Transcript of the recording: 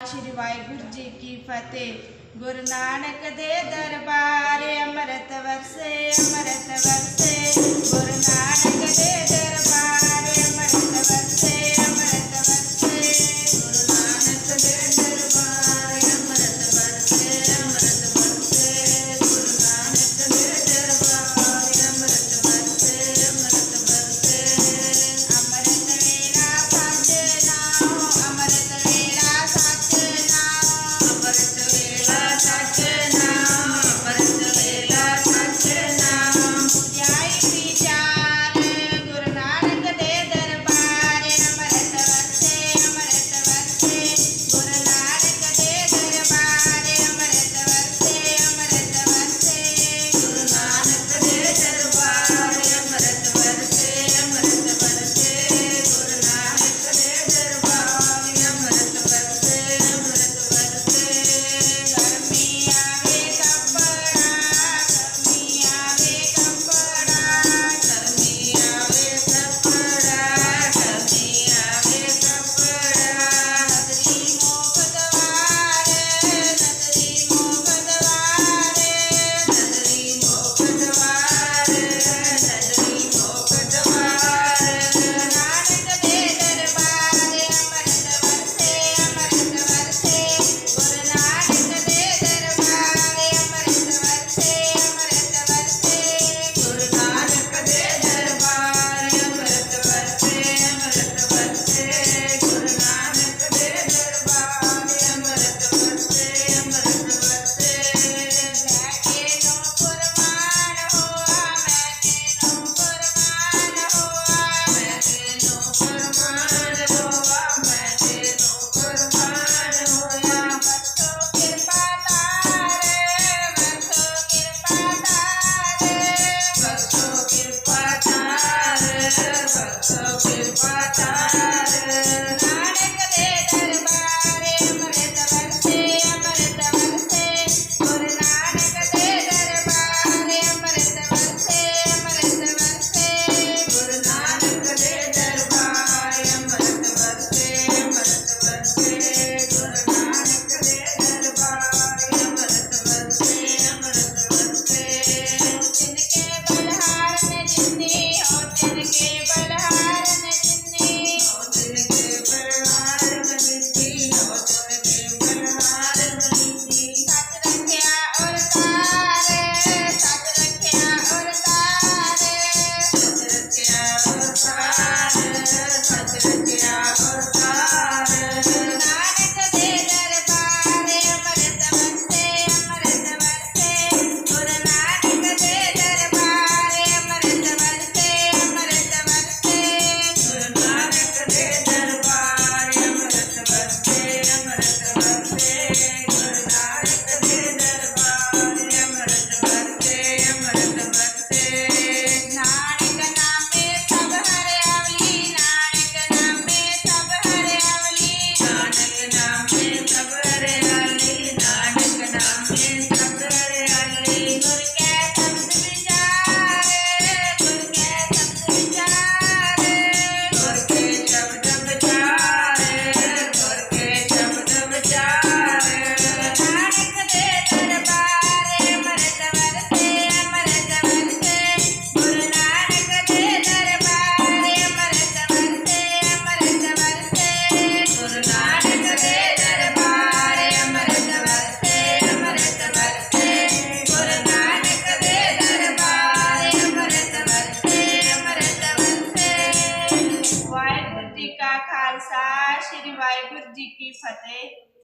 ਸ੍ਰੀ ਵਾਹਿਗੁਰੂ ਜੀ ਕੀ ਫਤਿਹ। ਗੁਰੂ ਨਾਨਕ ਦੇ ਦਰਬਾਰ ਅੰਮ੍ਰਿਤ ਵਰਸੇ ਅੰਮ੍ਰਿਤ ਵਰਸੇ। वाहेगुरु जी की फतेह।